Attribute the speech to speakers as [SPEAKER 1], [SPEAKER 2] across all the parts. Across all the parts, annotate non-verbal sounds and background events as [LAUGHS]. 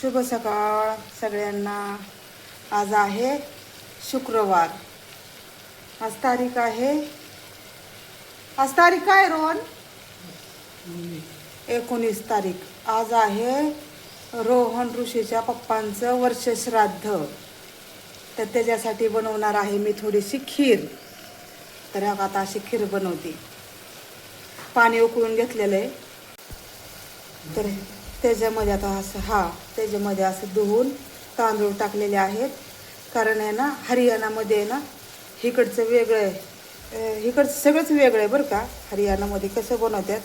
[SPEAKER 1] शुभ सकाळ सगळ्यांना. आज आहे शुक्रवार. आज तारीख आहे? आज तारीख काय रोहन? एकोणीस तारीख. आज आहे रोहन ऋषीच्या पप्पांचं वर्ष श्राद्ध तर त्याच्यासाठी बनवणार आहे मी थोडीशी खीर. तर आता अशी खीर बनवते. पाणी उकळून घेतलेलं आहे. तर त्याच्यामध्ये आता असं हा त्याच्यामध्ये असं धुवून तांदूळ टाकलेले आहेत. कारण आहे ना हरियाणामध्ये आहे ना इकडचं वेगळं आहे. इकडचं सगळंच वेगळं आहे बरं का. हरियाणामध्ये कसं बनवतात?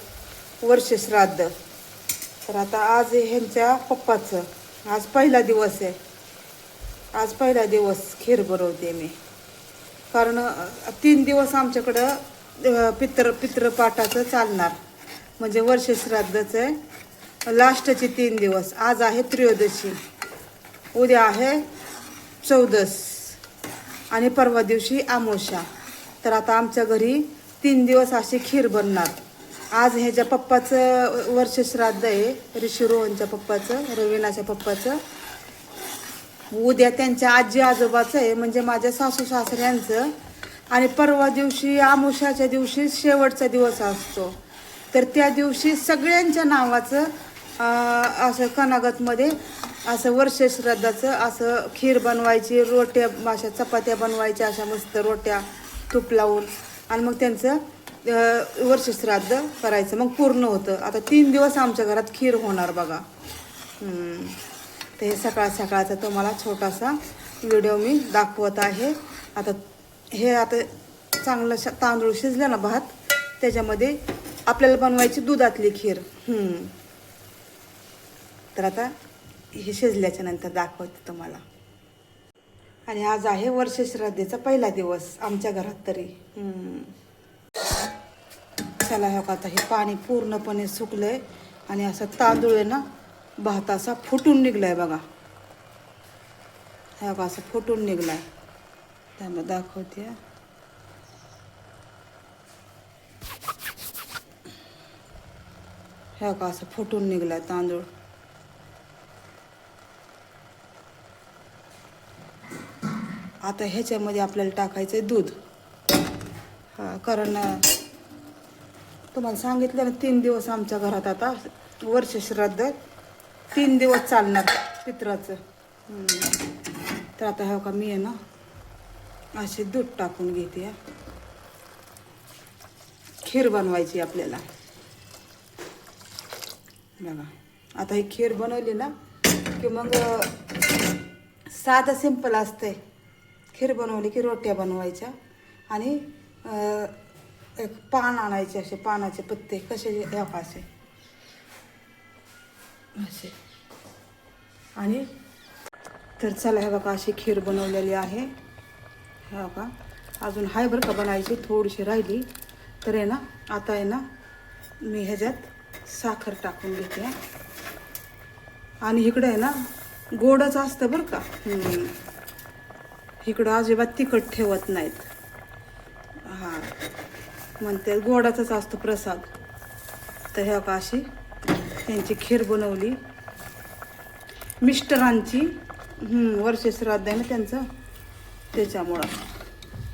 [SPEAKER 1] वर्ष श्राद्ध तर आता आज ह्यांच्या पप्पाचं आज पहिला दिवस आहे. आज पहिला दिवस खीर बनवते मी. कारण तीन दिवस आमच्याकडं पित्र पित्रपाठाचं चालणार. म्हणजे वर्ष श्राद्धचं आहे. लास्टचे तीन दिवस. आज आहे त्रयोदशी. उद्या आहे चौदस. आणि परवा दिवशी आमोशा. तर आता आमच्या घरी तीन दिवस अशी खीर बनणार. आज ह्याच्या पप्पाचं वर्ष श्राद्ध आहे ऋषी रोहनच्या पप्पाचं रवीनाच्या पप्पाचं उद्या त्यांच्या आजी आजोबाचं आहे म्हणजे माझ्या सासू सासऱ्यांचं. आणि परवा दिवशी आमोशाच्या दिवशी शेवटचा दिवस असतो. तर त्या दिवशी सगळ्यांच्या नावाचं असं कनागतमध्ये असं वर्षश्राद्धाचं असं खीर बनवायची रोट्या अशा चपात्या बनवायच्या अशा मस्त रोट्या तूप लावून. आणि मग त्यांचं वर्षश्राद्ध करायचं. मग पूर्ण होतं. आता तीन दिवस आमच्या घरात खीर होणार बघा. तर हे सकाळ सकाळचा तुम्हाला छोटासा व्हिडिओ मी दाखवत आहे. आता हे आता चांगलं श तांदूळ शिजलं ना भात त्याच्यामध्ये आपल्याला बनवायची दुधातली खीर. हम्म. तर आता हे शिजल्याच्या नंतर दाखवते तुम्हाला. आणि आज आहे वर्ष श्राद्धेचा पहिला दिवस आमच्या घरात तरी. त्याला चला का आता हे पाणी पूर्णपणे सुकलं आहे आणि असं तांदूळ आहे ना भात असा फुटून निघलाय बघा. हे असं फुटून निघलाय. त्यामुळे दाखवते. हा. असं फुटून निघलाय तांदूळ. आता ह्याच्यामध्ये आपल्याला टाकायचं आहे दूध. हां कारण तुम्हाला सांगितलं ना तीन दिवस आमच्या घरात आता वर्ष श्राद्ध तीन दिवस चालणार पित्राचं. तर आता हो का मी आहे ना असे दूध टाकून घेते खीर बनवायची आपल्याला. बघा आता ही खीर बनवली ना की मग साधं सिंपल असतंय. खीर बनवली की रोट्या बनवायच्या आणि एक पान आणायचे असे पानाचे पत्ते कसे असे. असे. आणि तर चला हे बघा अशी खीर बनवलेली आहे. हे बघा अजून हाय बरं का बनायची थोडीशी राहिली. तर आहे ना आता आहे ना मी ह्याच्यात साखर टाकून घेते. आणि इकडं आहे ना गोडच असतं बरं का. इकडं अजिबात तिखट ठेवत नाहीत. हां. म्हणते गोडाचाच असतो प्रसाद. तर ह्या का अशी त्यांची खीर बनवली. मिस्टरांची वर्ष श्राद्ध आहे ना त्यांचं? त्याच्यामुळं.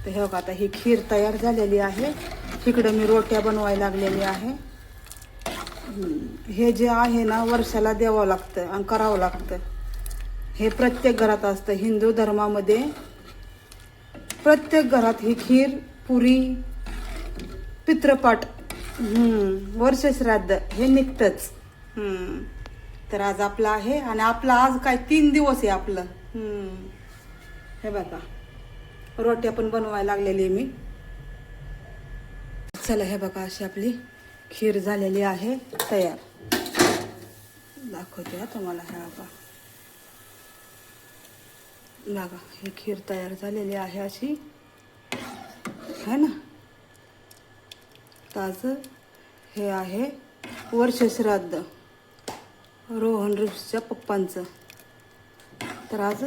[SPEAKER 1] तर हे बघा आता ही खीर तयार झालेली आहे. इकडं मी रोट्या बनवायला लागलेली आहे. हे जे आहे ना वर्षाला द्यावं लागतं आणि करावं लागतं. हे प्रत्येक घरात असतं. हिंदू धर्मामध्ये प्रत्येक घरात ही खीर पुरी पित्रपाट वर्ष श्राद्ध हे निघतंच. तर आज आपलं आहे आणि आपलं आज काय तीन दिवस आहे आपलं. हे बघा. रोट्या पण बनवायला लागलेली आहे मी. चला हे बघा अशी आपली खीर झालेली आहे. तयार. दाखवते तुम्हाला हे बघा. बघा ही खीर तयार झालेली आहे अशी. है ना? ताज हे आहे वर्षश्राद्ध रोहन ऋषीच्या पप्पांचं. तर आज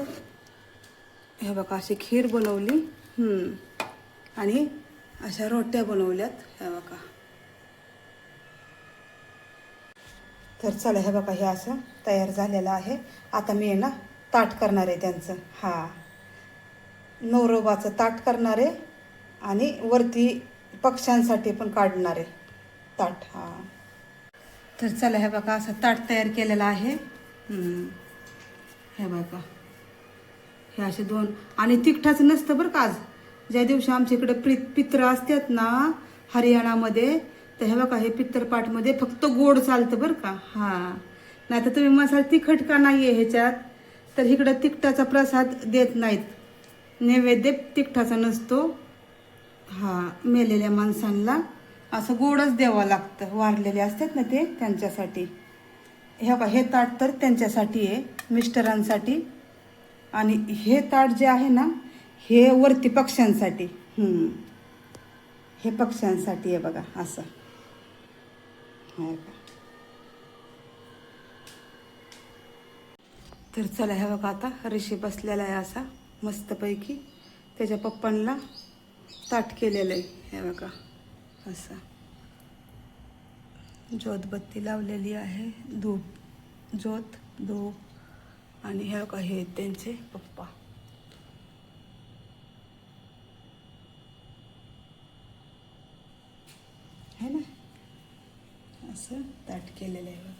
[SPEAKER 1] हे बघा अशी खीर बनवली. आणि अशा रोट्या बनवल्यात हे बघा. तर चला हे बघा हे असं तयार झालेलं आहे. आता मी आहे ना ताट करणार आहे त्यांचं. हा. नवरोबाचं ताट करणार आहे आणि वरती पक्ष्यांसाठी पण काढणार आहे ताट हा. तर चला हे बघा असं ताट तयार केलेलं आहे. हे बघा. हे असे दोन. आणि तिखटाचं नसतं बरं का आज. ज्या दिवशी आमच्या इकडे प्रि पित्र असतात ना हरियाणामध्ये तर हे बघा हे पित्तरपाठमध्ये फक्त गोड चालतं बरं का. हां. नाही तर तुम्ही मसाला तिखट का नाही आहे ह्याच्यात? तर इकडं तिखटाचा प्रसाद देत नाहीत. नैवेद्य तिखटाचा नसतो. हा मेलेल्या माणसांना असं गोडच द्यावं लागतं. वारलेले असतात ना ते त्यांच्यासाठी. हे बघा हे ताट तर त्यांच्यासाठी आहे मिस्टरांसाठी. आणि हे ताट जे आहे ना हे वरती पक्ष्यांसाठी. हे पक्ष्यांसाठी आहे बघा असं हे बघा. तर चला हे बघा आता. ऋषी बसलेला आहे असा मस्तपैकी. त्याच्या पप्पांना ताट केलेलं आहे हे बघा. असं. ज्योतबत्ती लावलेली आहे धूप ज्योत धूप. आणि हे बघा हे त्यांचे पप्पा. है ना? असं ताट केलेलं आहे बघा.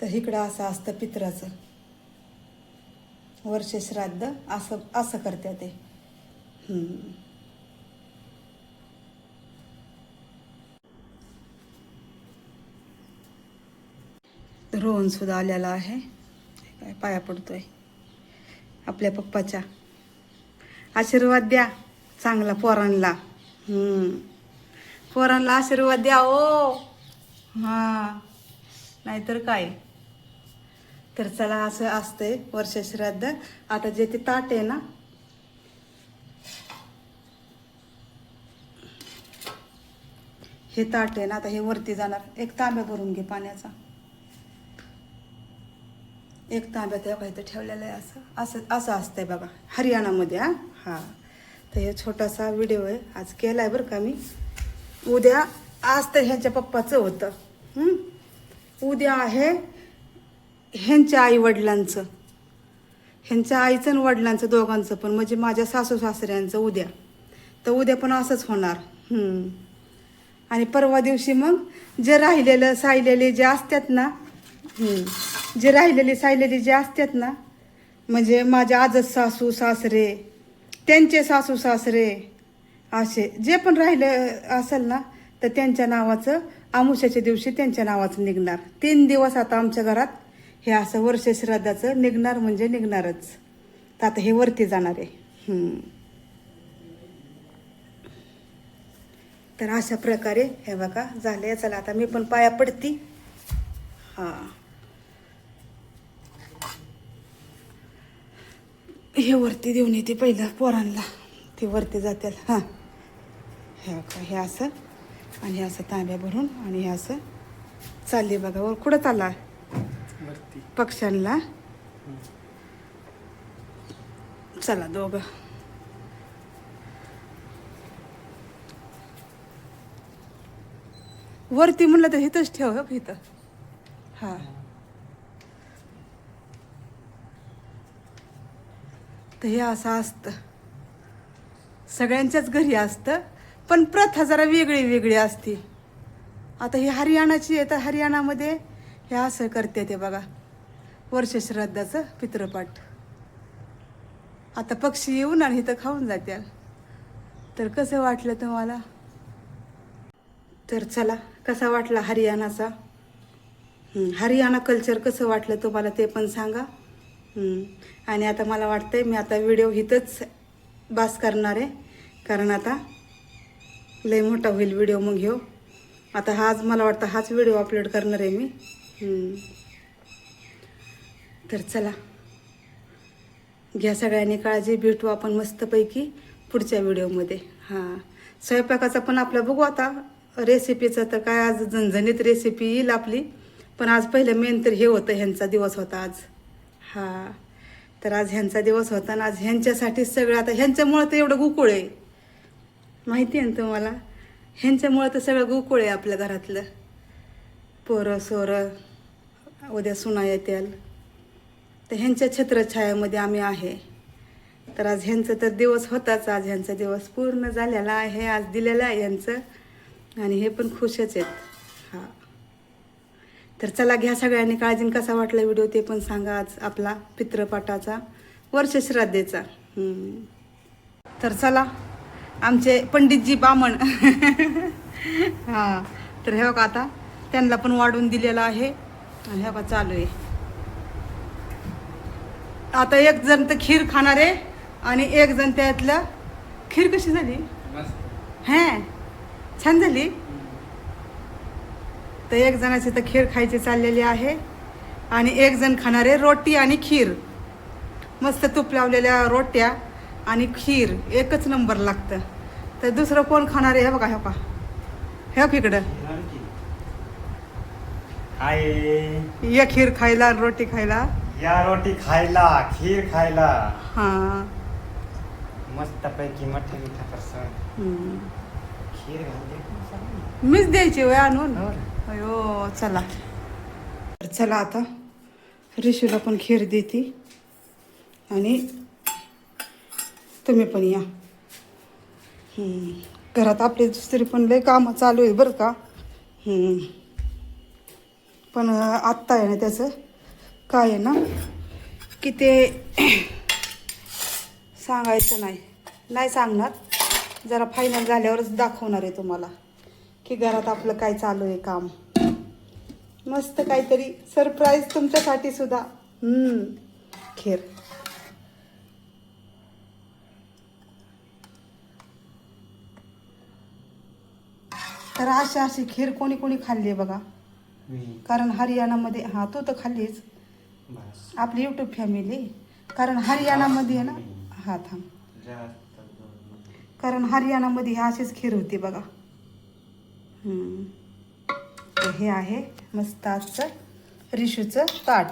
[SPEAKER 1] तर इकडं असं असतं पित्राचं. वर्ष श्राद्ध असं असं करते ते. रोहन सुद्धा आलेला आहे. काय पाया पडतोय. आपल्या पप्पाच्या. आशीर्वाद द्या चांगला पोरांना पोरांला पोरांना आशीर्वाद द्या हो. ओ हां. नाहीतर काय? तर चला असं असतंय वर्ष श्राद्ध. आता जे ते ताट आहे ना हे ताट आहे ना आता हे वरती जाणार. एक तांब्या भरून घे पाण्याचा. एक तांब्या त्या काही ठेवलेलं आहे असं. असं असं असतंय बघा. हरियाणामध्ये हा. हा. तर हे छोटासा व्हिडिओ आहे. आज केला आहे बरं का मी. उद्या आज तर ह्यांच्या पप्पाचं होतं. उद्या आहे ह्यांच्या आईवडिलांचं ह्यांच्या आईचं आणि वडिलांचं दोघांचं पण म्हणजे माझ्या सासू सासऱ्यांचं उद्या. तर उद्या पण असंच होणार. आणि परवा दिवशी मग जे राहिलेलं सायलेले जे असतात ना जे राहिलेले सायलेले जे असतात ना म्हणजे माझ्या आजच सासू सासरे त्यांचे सासू सासरे असे जे पण राहिले असेल ना तर त्यांच्या नावाचं आमुष्याच्या दिवशी त्यांच्या नावाचं निघणार. तीन दिवस आता आमच्या घरात हे असं वर्ष श्राद्धाचं निघणार म्हणजे निघणारच. तर आता हे वरती जाणार आहे. तर अशा प्रकारे हे बघा झाले चला आता मी पण पाया पडती. हां. हे वरती देऊन येते पहिलं पोरांना ते वरती जातील. हां. हे बघा हे असं. आणि हे असं तांब्या भरून आणि हे असं चालले बघा. वर कुठं चालला? पक्ष्यांना. चला दोघं. वरती म्हणलं तर इथंच ठेव हं इथं. हा. तर हे असं असतं. सगळ्यांच्याच घरी असतं पण प्रथा जरा वेगळी वेगळी असते. आता ही हरियाणाची आहे तर हरियाणामध्ये हे असं करते ते बघा. वर्षश्रद्धाचं पितृपाठ. आता पक्षी येऊन आणि इथं खाऊन जात्याल. तर कसं वाटलं तुम्हाला? तर चला कसा वाटला हरियाणाचा? हरियाणा कल्चर कसं वाटलं तुम्हाला ते पण सांगा. आणि आता मला वाटतंय मी आता व्हिडिओ इथंच बास करणार आहे. कारण आता लय मोठा होईल व्हिडिओ मग घेऊ आता हाच मला वाटतं हाच व्हिडिओ अपलोड करणार आहे मी. तर चला. घ्या सगळ्यांनी काळजी भेटू आपण मस्तपैकी पुढच्या व्हिडिओमध्ये. हां. स्वयंपाकाचा पण आपला बघू आता. रेसिपीचं तर काय आज झणझणीत रेसिपी येईल आपली. पण आज पहिलं मेन तर हे होतं ह्यांचा दिवस होता आज. हां. तर आज ह्यांचा दिवस होता आणि आज ह्यांच्यासाठीच सगळं आता ह्यांच्यामुळं तर एवढं गुकुळ आहे. माहिती आहे ना तुम्हाला? ह्यांच्यामुळं तर सगळं गुकुळ आहे आपल्या घरातलं. पोरं सोरं उद्या सुना येतील तर ह्यांच्या छत्रछायामध्ये आम्ही आहे. तर आज ह्यांचं तर दिवस होताच आज ह्यांचा दिवस पूर्ण झालेला आहे आज दिलेला आहे ह्यांचं आणि हे पण खुशच आहेत. हां. तर चला घ्या सगळ्यांनी काळजीन कसा वाटला व्हिडिओ ते पण सांगा आज आपला पित्रपाठाचा वर्षश्राद्धेचा तर चला आमचे पंडितजी बामण. [LAUGHS] हां. तर हे बघा आता त्यांना पण वाढून दिलेलं आहे. आणि हे बघा चालू आहे. आता एक जण तर खीर खाणार आहे आणि एक जण त्यातलं खीर कशी झाली? हे. छान झाली. तर एक जणाची तर खीर खायची चाललेली आहे आणि एक जण खाणार आहे रोटी आणि खीर. मस्त तूप लावलेल्या रोट्या आणि खीर एकच नंबर लागतं. तर दुसरं कोण खाणार आहे? हे बघा हे बघा हे इकडं.
[SPEAKER 2] हाय.
[SPEAKER 1] ये खीर खायला रोटी खायला.
[SPEAKER 2] या रोटी खायला खीर खायला.
[SPEAKER 1] हां.
[SPEAKER 2] मस्त पैकी मठ्ठा मिठा करसन
[SPEAKER 1] हम्म.
[SPEAKER 2] खीर घालते
[SPEAKER 1] मीच द्यायची वय आणून?
[SPEAKER 2] हो.
[SPEAKER 1] अयो चला. तर चला आता. रिशूला पण खीर देते. आणि तुम्ही पण या. हम्म. घरात आपली दुसरी पण लय कामं चालू आहे बरं का? हम्म. पण अं, आत्ता आहे ना त्याचं? काय आहे ना की ते [CLEARS THROAT] सांगायचं नाही. नाही सांगणार. जरा फायनल झाल्यावरच दाखवणार आहे तुम्हाला की घरात आपलं काय चालू आहे काम. मस्त काहीतरी सरप्राईज तुमच्यासाठी सुद्धा. खीर. तर अशी अशी खीर कोणी कोणी खाल्ली आहे बघा. कारण हरियाणामध्ये हां तू तर खाल्लीच आपली यूट्यूब फॅमिली कारण हरियाणामध्ये आहे ना हा थांब. कारण हरियाणामध्ये ही अशीच खीर होती बघा. हे आहे मस्त आजचं रिशूचं ताट.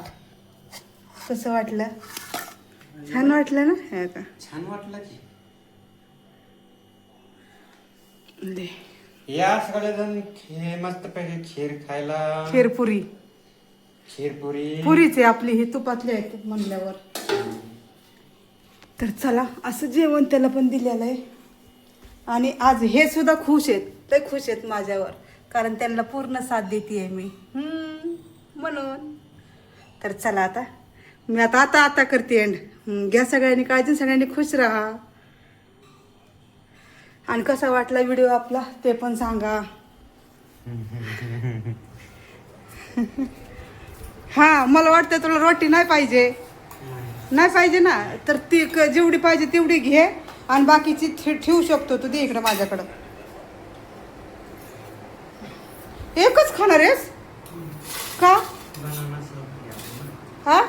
[SPEAKER 1] कसं वाटलं? छान वाटलं ना? हे का?
[SPEAKER 2] छान वाटलं की. या सगळेजण हे मस्त पैकी खीर खायला.
[SPEAKER 1] खीरपुरी पुरीच आहे आपली ही तुपातली आहेत म्हणल्यावर. तर चला असं जेवण त्याला पण दिलेलं आहे. आणि आज हे सुद्धा खुश आहेत. ते खुश आहेत माझ्यावर. कारण त्यांना पूर्ण साथ देते मी. हम्म, म्हणून. तर चला आता. मी आता आता आता करते एंड घ्या सगळ्यांनी काळजी सगळ्यांनी खुश राहा. आणि कसा वाटला व्हिडिओ आपला ते पण सांगा. [LAUGHS] हा मला वाटतं तुला रोटी नाही पाहिजे. नाही पाहिजे ना? तर ती क- जेवढी पाहिजे तेवढी घे आणि बाकीची ठे- ठेवू शकतो तू दे इकडं माझ्याकडं. एकच खाणार आहेस? का?
[SPEAKER 2] बनाना शेक
[SPEAKER 1] हा?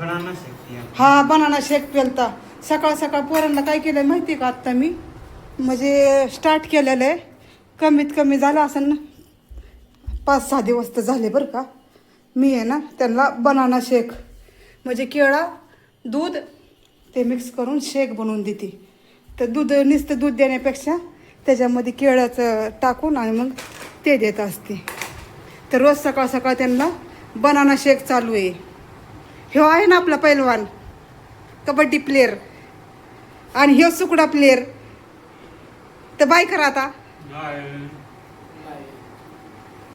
[SPEAKER 2] बनाना शेक
[SPEAKER 1] हा बनाना शेक पेलता. सकाळ सकाळ पोरांना काय केलं माहिती आहे का आत्ता मी? म्हणजे स्टार्ट केलेलं आहे. कमीत कमी झालं असं ना? पाच सहा दिवस तर झाले बरं का. मी आहे ना त्यांना बनाना शेक म्हणजे केळा दूध ते मिक्स करून शेक बनवून देते. तर दूध नुसतं दूध देण्यापेक्षा त्याच्यामध्ये केळ्याचं टाकून आणि मग ते देत असते. तर रोज सकाळ सकाळ त्यांना बनाना शेक चालू आहे. ह्यो आहे ना आपला पैलवान कबड्डी प्लेअर आणि ह्यो सुकडा प्लेअर तर बाय करा आता.